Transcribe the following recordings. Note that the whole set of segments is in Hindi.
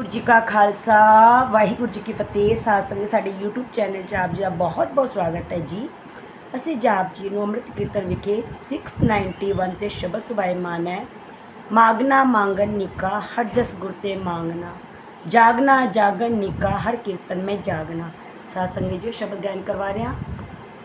ਵਾਹਿਗੁਰੂ ਜੀ ਕਾ ਖਾਲਸਾ ਵਾਹਿਗੁਰੂ ਜੀ ਕੀ ਫਤਿਹ ਸਾਧ ਸੰਗਤ ਸਾਡੇ YouTube ਚੈਨਲ 'ਚ ਆਪ ਜੀ ਦਾ ਬਹੁਤ ਬਹੁਤ ਸਵਾਗਤ ਹੈ ਜੀ ਅਸੀਂ ਜਾਪ ਜੀ ਨੂੰ ਅੰਮ੍ਰਿਤ ਕੀਰਤਨ ਵਿਖੇ 691 ਤੇ ਸ਼ਬਦ ਸੁਭਾਇਮਾਨ ਹੈ ਮਾਗਨਾ ਮੰਗਨ ਨਿਕਾ ਹਰ ਜਸ ਗੁਰ ਤੇ ਮੰਗਨਾ ਜਾਗਨਾ ਜਾਗਨ ਨਿਕਾ ਹਰ ਕੀਰਤਨ में ਜਾਗਨਾ ਸਾਧ ਸੰਗਤ ਜੀ ਸ਼ਬਦ ਗਾਇਨ ਕਰਵਾ ਰਹੇ ਹਾਂ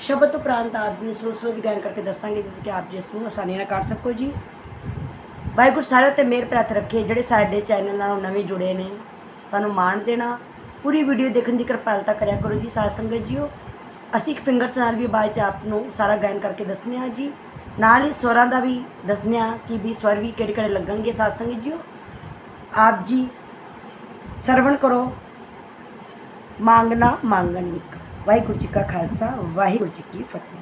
ਸ਼ਬਦ ਉਪਰੰਤ ਆਪ ਜੀ ਨੂੰ ਸਲੋ ਸਲੋ ਵੀ ਗਾਇਨ ਕਰਕੇ ਦੱਸਾਂਗੇ ਜਿਸ ਕਿ ਆਪ ਜੀ ਇਸ ਨੂੰ ਆਸਾਨੀ ਨਾਲ ਕਰ ਸਕੋ ਜੀ ਵਾਹਿਗੁਰੂ, ਸਾਰਿਆਂ ਤੇ ਮਿਹਰ ਪ੍ਰਾਰਥ ਰੱਖੇ। ਜਿਹੜੇ ਸਾਡੇ ਚੈਨਲ ਨਾਲ ਨਵੇਂ ਜੁੜੇ ਨੇ, ਸਾਨੂੰ ਮਾਣ ਦੇਣਾ। ਪੂਰੀ ਵੀਡੀਓ ਦੇਖਣ ਦੀ ਕਿਰਪਾਲਤਾ ਕਰਿਆ ਕਰੋ ਜੀ, ਸਾਧ ਸੰਗਤ ਜੀਓ। ਅਸੀਂ ਇੱਕ ਫਿੰਗਰਸ ਨਾਲ ਵੀ ਬਾਅਦ ਚ ਆਪ ਨੂੰ ਸਾਰਾ ਗਾਇਨ ਕਰਕੇ ਦੱਸਨੇ ਆ ਜੀ। ਨਾਲ ਹੀ ਸਵਰਾਂ ਦਾ ਵੀ ਦੱਸਨੇ ਆ ਕਿ ਵੀ ਸਵਰ ਵੀ ਕਿਹੜੇ ਕਿਹੜੇ ਲੱਗਣਗੇ, ਸਾਧ ਸੰਗਤ ਜੀਓ। ਆਪ ਜੀ ਸਰਵਣ ਕਰੋ। ਮੰਗਣਾ ਮੰਗਣ ਨਿਕ ਵਾਹਿਗੁਰੂ ਜੀ ਕਾ ਖਾਲਸਾ, ਵਾਹਿਗੁਰੂ ਜੀ ਕੀ ਫਤਿਹ।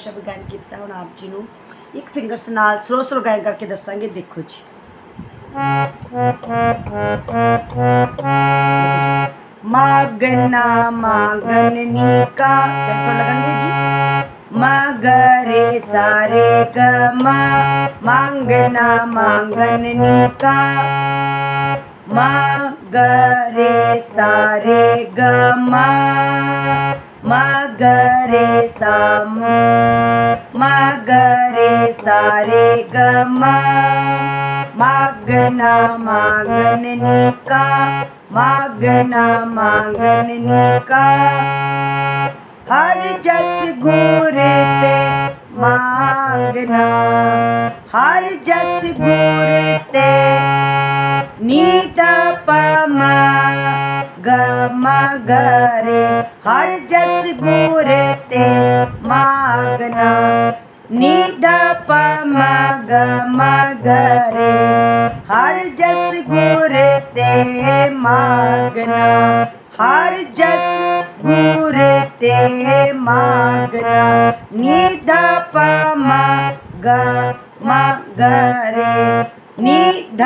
ਸੰਗਤ ਜੀ ਪੂਰਾ ਸ਼ਬਦ ਗਾਇਨ ਕੀਤਾ ਹੁਣ ਆਪ ਜੀ ਨੂੰ ਇੱਕ ਫਿੰਗਰਸ ਨਾਲ ਸਲੋ ਸਲੋ ਗਾਇਨ ਕਰਕੇ ਦੱਸਾਂਗੇ ਦੇਖੋ ਜੀ ਮਾਗਨਾ ਮਾਗਨਨੀ ਕਾ ਕਿਹੜਾ ਲੱਗਣਗੇ ਜੀ ਮਗਰੇ ਸਾਰੇ ਗਮਾ ਮੰਗਨਾ ਮੰਗਨਨੀ ਕਾ ਮਗਰੇ ਸਾਰੇ ਗਮਾ मगरे सामू, मगरे सारे गमा। मागना मांगन निका, मगना मांगन निका। हर जस घूरते मांगना, हर जस घूरते नीता पमा, गमा गरे हर जस बूरते मागना निध प मग मगरे। हर जस गुरते मागना, हर जस गुरते मागना निध प मग मगरे। निध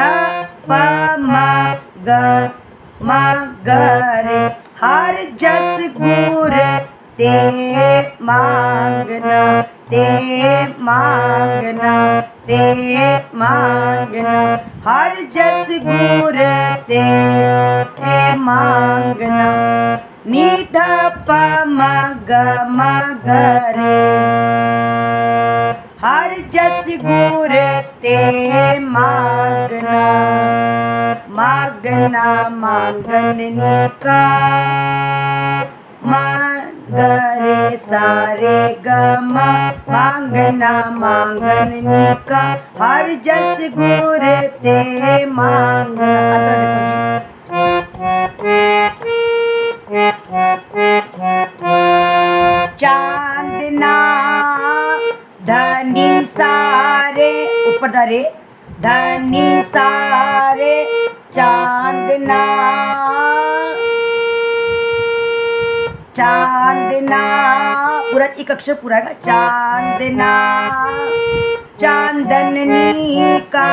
प मग मगरे। ਹਰ ਜਸ ਗੁਰ ਤੇ ਮੰਗਨਾ ਤੇ ਮੰਗਨਾ ਤੇ ਮੰਗਨਾ ਹਰ ਜਸ ਗੁਰ ਤੇ ਤੇ ਮੰਗਨਾ ਨੀਧ ਪਮ ਗ ਹਰ ਜਸ ਗੁਰ ਤੇ ਮੰਗਨਾ मांगना मांगनी का मांगरे सारे गमा मांगना मांगनी का हर जस गुरे ते मांग। चांदना, धनी सारे, ऊपर धरे। धनी सारे चांदना। चांदना। पूरा एक अक्षर पूरा का चांदना। चांदननी का।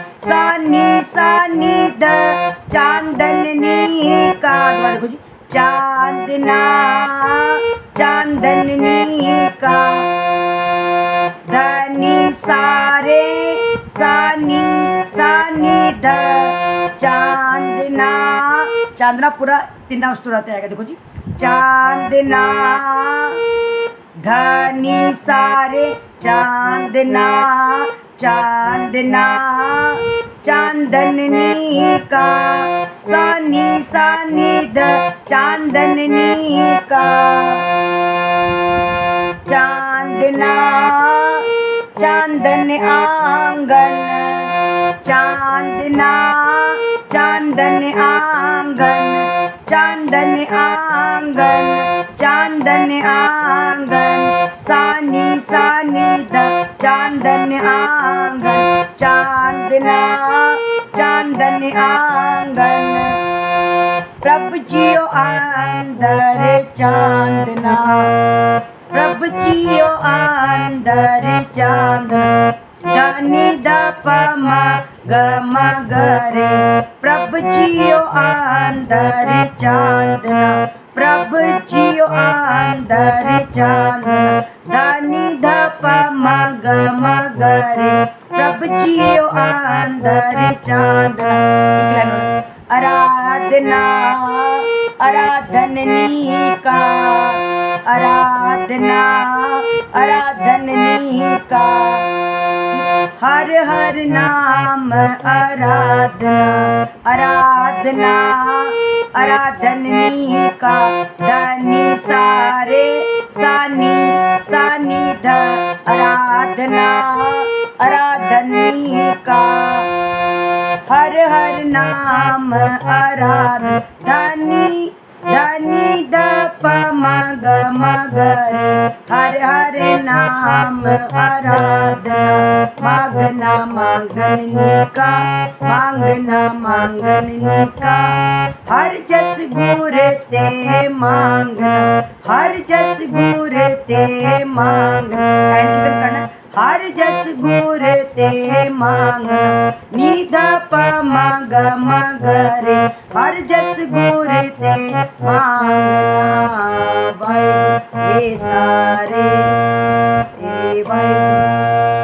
सानी सानी द। चांदननी का। दोबारा जी। चांदना। चांदननी का। धनी सारे चांदना चांदना पूरा तीन नाम स्टोर आता है देखो जी। चांदना, धनी सारे, चांदना चांदना चांदननी का, सानी सानी द चांदननी का। चांदना, चांदन आँगन। चादना च आङ्गन आ आङ्गन आ आङ्गी सानी सानी द चान्दन आगना चादन प्रभु जियो अंदर चांदना प्रभु जियो अंदर चांद जानी द पमा गम गरे प्रभ जियो अंदर चांदना, प्रभ जियो अंदर चांदना, धनी धप मग मगरे, प्रभ जियो अंदर चांदना। आराधना, आराधननी का, आराधना, आराधननी का। हर हर नाम आराधना आराधना आराधननी का धनी सारे सानी सानी ध आराधना आराधननी का हर हर नाम आराध धनी धनी द ਪ ਮ ਗ ਮ ਗ ਰੇ ਹਰ ਹਰ ਨਾਮ ਆਰਾਧਨਾ ਮੰਗਨਾ ਮੰਗਨ ਨਿਕਾ ਮੰਗਨਾ ਮੰਗਨ ਨਿਕਾ ਹਰ ਜਸ ਗੁਰ ਤੇ ਮੰਗਨਾ ਹਰ ਜਸ ਗੁਰ ਹਰ ਜਸ ਗੁਰ ਤੇ ਮੰਗ, ਨੀਦਾ ਪ ਮੰਗ ਮਗਰੇ ਹਰ ਜਸ ਗੁਰ ਤੇ ਮੰਗ ਭਾਈ ਇਹ ਸਾਰੇ। ਇਹ ਭਾਈ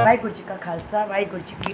ਵਾਹਿਗੁਰੂ ਜੀ ਕਾ ਖਾਲਸਾ, ਵਾਹਿਗੁਰੂ ਜੀ ਕੀ